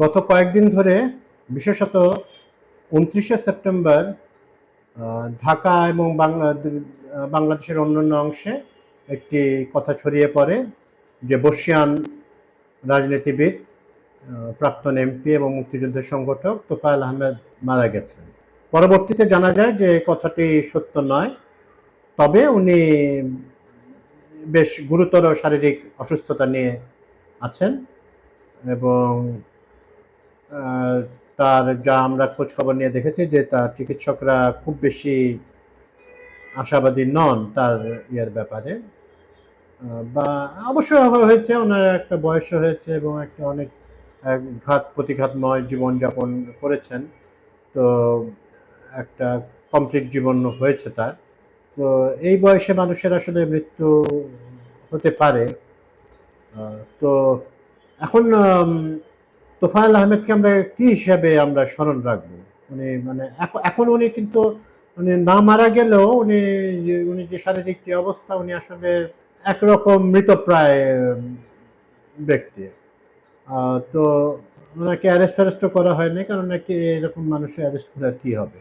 গত কয়েকদিন ধরে, বিশেষত উনত্রিশে সেপ্টেম্বর ঢাকা এবং বাংলা বাংলাদেশের অন্যান্য অংশে একটি কথা ছড়িয়ে পড়ে যে বর্ষিয়ান রাজনীতিবিদ প্রাক্তন এমপি এবং মুক্তিযুদ্ধের সংগঠক তোফায়েল আহমেদ মারা গেছেন। পরবর্তীতে জানা যায় যে কথাটি সত্য নয়, তবে উনি বেশ গুরুতর শারীরিক অসুস্থতা নিয়ে আছেন এবং তার যা আমরা খোঁজ খবর নিয়ে দেখেছি যে তার চিকিৎসকরা খুব বেশি আশাবাদী নন তার ইয়ের ব্যাপারে। বা অবশ্য হয়েছে, ওনার একটা বয়স হয়েছে এবং একটা অনেক ঘাত প্রতিঘাতময় জীবনযাপন করেছেন। তো একটা কমপ্লিট জীবন হয়েছে তার। তো এই বয়সে মানুষের আসলে মৃত্যু হতে পারে। তো এখন তোফায়েল আহমেদকে আমরা কি হিসাবে আমরা স্মরণ রাখব? উনি মানে এখন- উনি কিন্তু উনি না মারা গেলেও উনি উনি যে শারীরিক যে অবস্থা, উনি আসলে একরকম মৃতপ্রায় ব্যক্তি। তো ওনাকে অ্যারেস্ট ফ্যারেস্টও করা হয়নি, কারণ নাকি এরকম মানুষের অ্যারেস্ট করে আর কি হবে?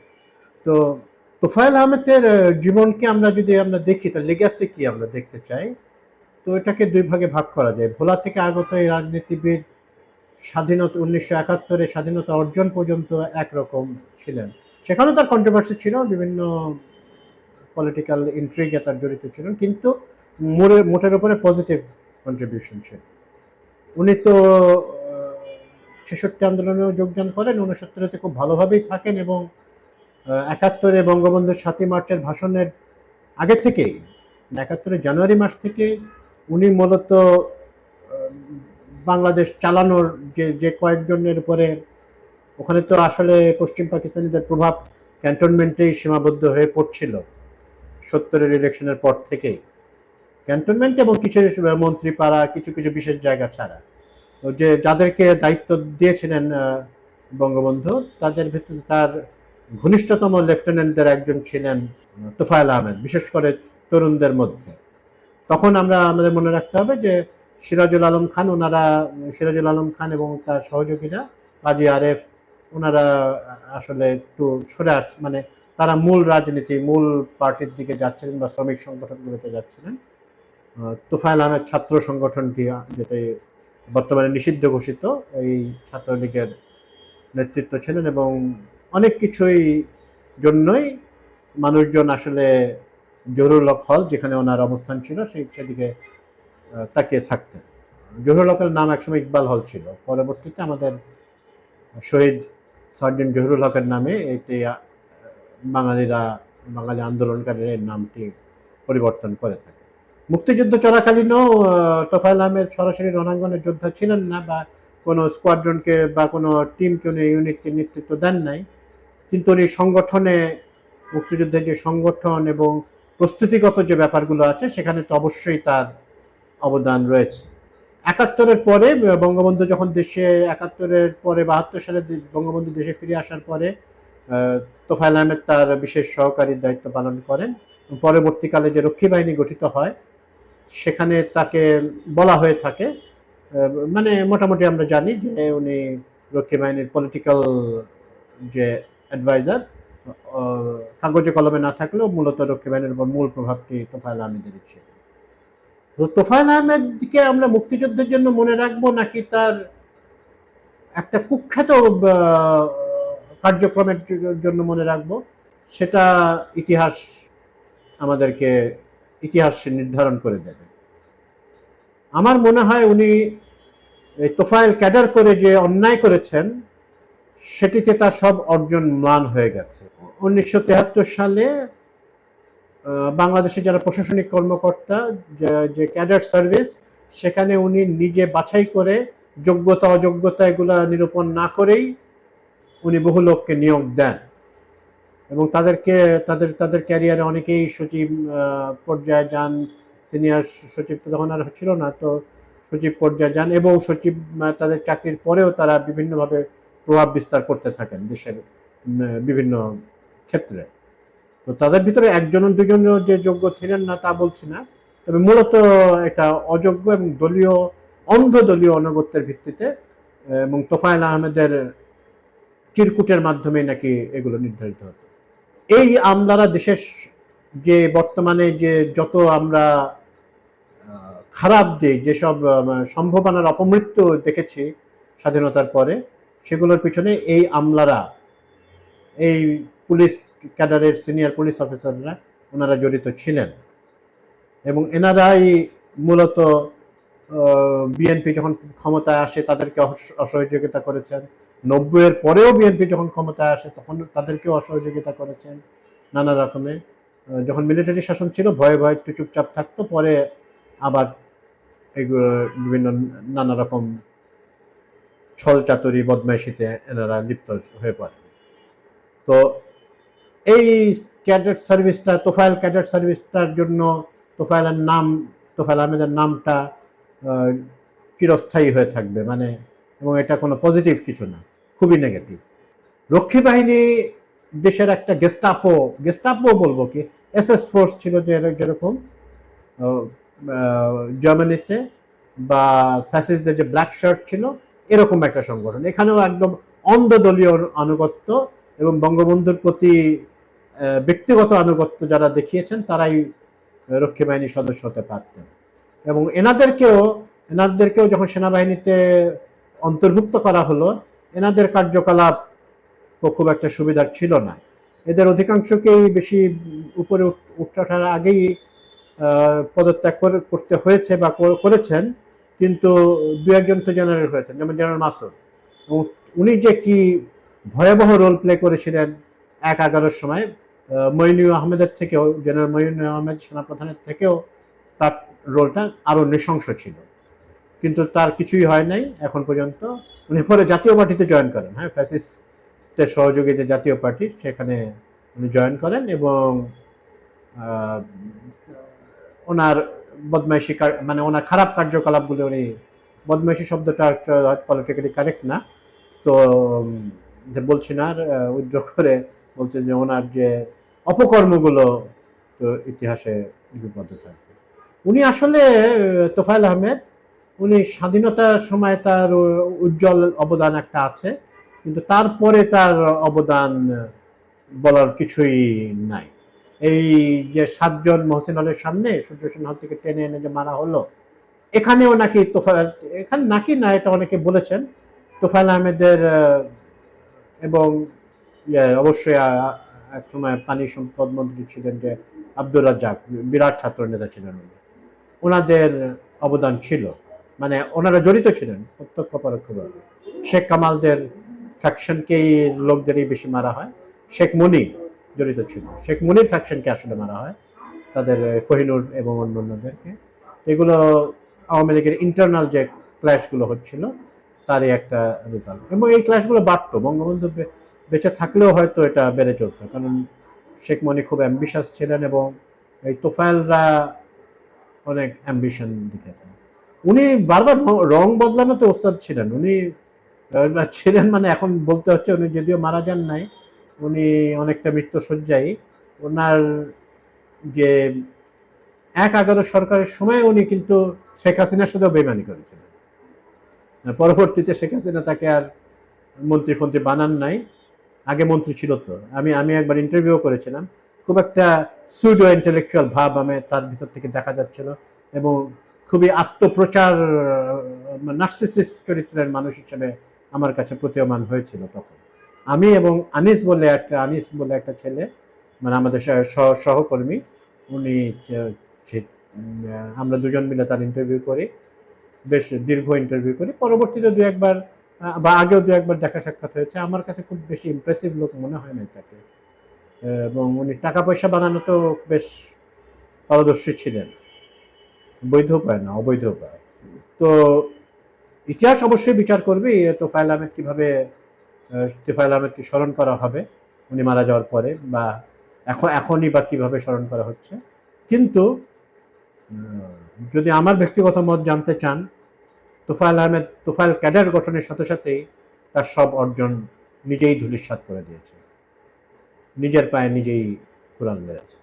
তো তোফায়েল আহমেদের জীবনকে আমরা যদি আমরা দেখি, তার লেগাসি কি আমরা দেখতে চাই? তো এটাকে দুই ভাগে ভাগ করা যায়। ভোলা থেকে আগত এই রাজনীতিবিদ স্বাধীনতা উনিশশো একাত্তরে স্বাধীনতা অর্জন পর্যন্ত একরকম ছিলেন। সেখানেও তার কন্ট্রোভার্সি ছিল, বিভিন্ন পলিটিক্যাল ইন্ট্রিগে তার জড়িত ছিলেন, কিন্তু মোড়ে মোটের উপরে পজিটিভ কন্ট্রিবিউশন ছিল। উনি তো ছেষট্টি আন্দোলনেও যোগদান করেন উনসত্তরেতে খুব ভালোভাবেই থাকেন এবং একাত্তরে বঙ্গবন্ধুর সাতই মার্চের ভাষণের আগে থেকেই, একাত্তরে জানুয়ারি মাস থেকে উনি মূলত বাংলাদেশ চালানোর যে যে কয়েকজনের উপরে, ওখানে তো আসলে পশ্চিম পাকিস্তানিদের প্রভাব ক্যান্টনমেন্টেই সীমাবদ্ধ হয়ে পড়ছিল সত্তরের ইলেকশনের পর থেকেই। ক্যান্টনমেন্ট এবং কিছু মন্ত্রী পাড়া কিছু কিছু বিশেষ জায়গা ছাড়া। যে যাদেরকে দায়িত্ব দিয়েছিলেন বঙ্গবন্ধু, তাদের ভিতরে তার ঘনিষ্ঠতম লেফটেন্যান্টদের একজন ছিলেন তোফায়েল আহমেদ, বিশেষ করে তরুণদের মধ্যে। তখন আমরা আমাদের মনে রাখতে হবে যে সিরাজুল আলম খান ওনারা সিরাজুল আলম খান এবং তার সহযোগীরা কাজী আরেফ ওনারা আসলে একটু সরে আস মানে তারা মূল রাজনীতি মূল পার্টির দিকে যাচ্ছিলেন বা শ্রমিক সংগঠনগুলোতে যাচ্ছিলেন। আহ, তোফায়েল আহমেদ ছাত্র সংগঠনটি আহ, যেটা বর্তমানে নিষিদ্ধ ঘোষিত এই ছাত্রলীগের নেতৃত্ব ছিলেন এবং অনেক কিছুই জন্যই মানুষজন আসলে জহুরুল হক হল যেখানে ওনার অবস্থান ছিল সেই সেদিকে তাকিয়ে থাকতেন। জহুরুল হকের নাম একসময় ইকবাল হল ছিল। পরবর্তীতে আমাদের শহীদ সার্জেন্ট জহুরুল হকের নামে এটি বাঙালিরা, বাঙালি আন্দোলনকারীরা এর নামটি পরিবর্তন করে থাকে। মুক্তিযুদ্ধ চলাকালীনও তোফায়েল আহমেদ সরাসরি রণাঙ্গনের যোদ্ধা ছিলেন না বা কোনো স্কোয়াড্রনকে বা কোনো টিমকে উনি ইউনিটকে নেতৃত্ব দেন নাই। কিন্তু উনি সংগঠনে, মুক্তিযুদ্ধের যে সংগঠন এবং প্রস্তুতিগত যে ব্যাপারগুলো আছে, সেখানে তো অবশ্যই তার অবদান রয়েছে। একাত্তরের পরে বঙ্গবন্ধু যখন দেশে, একাত্তরের পরে, বাহাত্তর সালে বঙ্গবন্ধু দেশে ফিরে আসার পরে তোফায়েল আহমেদ তার বিশেষ সহকারীর দায়িত্ব পালন করেন। পরবর্তীকালে যে রক্ষী বাহিনী গঠিত হয়, সেখানে তাকে বলা হয়ে থাকে মানে মোটামুটি আমরা জানি যে উনি রক্ষী বাহিনীর পলিটিক্যাল যে অ্যাডভাইজার কাগজে কলমে না থাকলেও মূলত রক্ষী বাহিনীর উপর মূল প্রভাবটি তোফায়েল আহমেদের ছিল। তোফায়েল আহমেদকে আমরা মুক্তিযুদ্ধের জন্য মনে রাখব নাকি তার একটা কুখ্যাত কার্যক্রমের জন্য মনে রাখব? সেটা ইতিহাস আমাদেরকে ইতিহাস নির্ধারণ করে দেবে। আমার মনে হয় উনি তোফায়েল ক্যাডার করে যে অন্যায় করেছেন, সেটিতে তার সব অর্জন ম্লান হয়ে গেছে। উনিশশো সালে বাংলাদেশে যারা প্রশাসনিক কর্মকর্তা, যে- ক্যাডার সার্ভিস সেখানে উনি নিজে বাছাই করে যোগ্যতা, অযোগ্যতা এগুলা নিরূপণ না করেই উনি বহু লোককে নিয়োগ দেন। এবং তাদেরকে, তাদের তাদের ক্যারিয়ারে অনেকেই সচিব পর্যায়ে যান সিনিয়র সচিব তো তখন আর ছিল না, তো সচিব পর্যায়ে যান এবং সচিব তাদের চাকরির পরেও তারা বিভিন্নভাবে প্রভাব বিস্তার করতে থাকেন দেশের বিভিন্ন ক্ষেত্রে। তো তাদের ভিতরে একজন দুজন যে যোগ্য ছিলেন না তা বলছি না। তবে মূলত এটা অযোগ্য এবং দলীয়, অন্ধ দলীয় অনগত্যের ভিত্তিতে, এবং তোফায়েল আহমেদের চিরকুটের মাধ্যমে নাকি এগুলো নির্ধারিত হতো। এই আমলারা দেশের যে বর্তমানে যে যত আমরা খারাপ দিক যেসব সম্ভাবনার অপমৃত্যু দেখেছি স্বাধীনতার পরে, সেগুলোর পিছনে এই আমলারা, এই পুলিশ ক্যাডারের সিনিয়র পুলিশ অফিসাররা ওনারা জড়িত ছিলেন। এবং এনারাই মূলত বিএনপি যখন ক্ষমতায় আসে তাদেরকে অস- অসহযোগিতা করেছেন। নব্বইয়ের পরেও বিএনপি যখন ক্ষমতায় আসে তখন তাদেরকেও অসহযোগিতা করেছেন নানা রকমে। যখন মিলিটারি শাসন ছিল, ভয়ে ভয়ে একটু চুপচাপ থাকতো, পরে আবার এগুলো বিভিন্ন নানা রকম ছল চাতুরি বদমাইশিতে এনারা লিপ্ত হয়ে পড়ে তো এই ক্যাডেট সার্ভিসটা, তোফায়েল ক্যাডেট সার্ভিসটার জন্য তোফায়েলের নাম, তোফায়েল আহমেদের নামটা চিরস্থায়ী হয়ে থাকবে মানে এবং এটা কোনো পজিটিভ কিছু না, খুবই নেগেটিভ রক্ষী বাহিনী দেশের একটা গেস্টাপো গেস্টাপো বলব কি? এস এস ফোর্স ছিল যে যেরকম জার্মানিতে বা ফ্যাসিসদের যে ব্ল্যাক শার্ট ছিল, এরকম একটা সংগঠন। এখানেও একদম অন্ধদলীয় আনুগত্য এবং বঙ্গবন্ধুর প্রতি ব্যক্তিগত আনুগত্য যারা দেখিয়েছেন, তারাই রক্ষী বাহিনীর সদস্য হতে পারতেন। এবং এনাদেরকেও এনাদেরকেও যখন সেনাবাহিনীতে অন্তর্ভুক্ত করা হলো, এনাদের কার্যকলাপ খুব একটা সুবিধার ছিল না। এদের অধিকাংশকেই বেশি উপরে উঠ- ওঠার আগেই পদত্যাগ করতে হয়েছে বা কর- করেছেন, কিন্তু দু একজন তো জেনারেল হয়েছেন, যেমন জেনারেল মাসুদ। উনি যে কি ভয়াবহ রোল প্লে করেছিলেন এক এগারোর সময় মঈনুল আহমেদের থেকেও জেনারেল মঈনুল আহমেদ সেনাপ্রধানের থেকেও তার রোলটা আরও নৃশংস ছিল। কিন্তু তার কিছুই হয় নাই এখন পর্যন্ত। উনি পরে জাতীয় পার্টিতে জয়েন করেন হ্যাঁ ফ্যাসিস্টের সহযোগী যে জাতীয় পার্টি, সেখানে উনি জয়েন করেন এবং ওনার বদমাইশি মানে ওনার খারাপ কার্যকলাপগুলো উনি, বদমাইশি শব্দটা পলিটিক্যালি কারেক্ট না। তো যে বলছি না উদ্যোগ করে বলছে যে ওনার যে অপকর্মগুলো তো ইতিহাসে লিপিবদ্ধ থাকবে। উনি আসলে আহ, তোফায়েল আহমেদ উনি স্বাধীনতার সময় তার উজ্জ্বল অবদান একটা আছে কিন্তু তারপরে তার অবদান বলার কিছুই নাই। এই যে সাতজন মহসিন হলের সামনে সূর্য হল থেকে টেনে এনে যে মারা হলো এখানেও নাকি তোফায়েল এখানে নাকি না এটা অনেকে বলেছেন তোফায়েল আহমেদের আহ, এবং ইয়ে, অবশ্যই এক সময় পানি সম্পদ মন্ত্রী ছিলেন যে আব্দুর রাজ্জাক বিরাট ছাত্র নেতা ছিলেন উনি। ওনাদের অবদান ছিল। মানে ওনারা জড়িত ছিলেন প্রত্যক্ষ পরোক্ষভাবে। শেখ কামালদের ফ্যাকশনকেই লোকদেরই বেশি মারা হয়। শেখ মুনি জড়িত ছিল। শেখ মুনির ফ্যাকশনকে আসলে মারা হয় তাদের কোহিনুর এবং অন্যান্যদেরকে। এগুলো আওয়ামী লীগের ইন্টারনাল যে ক্ল্যাশগুলো হচ্ছিল তারই একটা রেজাল্ট এবং এই ক্লাসগুলো বাড়তো, বঙ্গবন্ধু বেঁচে থাকলেও হয়তো এটা বেড়ে চলতো, কারণ শেখ মনি খুব অ্যাম্বিশাস ছিলেন এবং এই তোফায়েলরা অনেক অ্যাম্বিশন দেখাতেন উনি বারবার র- রং বদলানোতে ওস্তাদ ছিলেন, উনি ছিলেন মানে এখন বলতে হচ্ছে উনি যদিও মারা যান নাই, উনি অনেকটা মৃত্যুসজ্জায় ওনার যে এক এগারো সরকারের সময় উনি কিন্তু শেখ হাসিনার সাথেও বেমানি করেছিলেন। পরবর্তীতে শেখ হাসিনা তাকে আর মন্ত্রী ফন্ত্রী বানান নাই। আগে মন্ত্রী ছিল তো। আমি আমি একবার ইন্টারভিউ করেছিলাম। খুব একটা সুডো ইন্টেলেকচুয়াল ভাব আমি তার ভিতর থেকে দেখা যাচ্ছিল এবং খুবই আত্মপ্রচার নার্সিসিস্ট চরিত্রের মানুষ হিসেবে আমার কাছে প্রতীয়মান হয়েছিল তখন। আমি এবং আনিস বলে একটা, আনিস বলে একটা ছেলে মানে আমাদের সহ- সহ- সহকর্মী, উনি আমরা দুজন মিলে তার ইন্টারভিউ করি। বেশ দীর্ঘ ইন্টারভিউ করি। পরবর্তীতে দু একবার বা আগেও দু একবার দেখা সাক্ষাৎ হয়েছে। আমার কাছে খুব বেশি ইমপ্রেসিভ লোক মনে হয় না তাকে। এবং উনি টাকা পয়সা বানানো তো বেশ পারদর্শী ছিলেন। বৈধ উপায় না, অবৈধ উপায়। তো ইতিহাস অবশ্যই বিচার করবে তোফায়েল আহমেদ কীভাবে তোফায়েল আহমেদকে স্মরণ করা হবে। উনি মারা যাওয়ার পরে বা এখন, এখনই বা কীভাবে স্মরণ করা হচ্ছে। কিন্তু যদি আমার ব্যক্তিগত মত জানতে চান, তোফায়েল আহমেদ, তোফায়েল ক্যাডার গঠনের সাথে সাথেই তার সব অর্জন নিজেই ধূলিসাৎ করে দিয়েছে। নিজের পায়ে নিজেই কোরআন মেরেছে।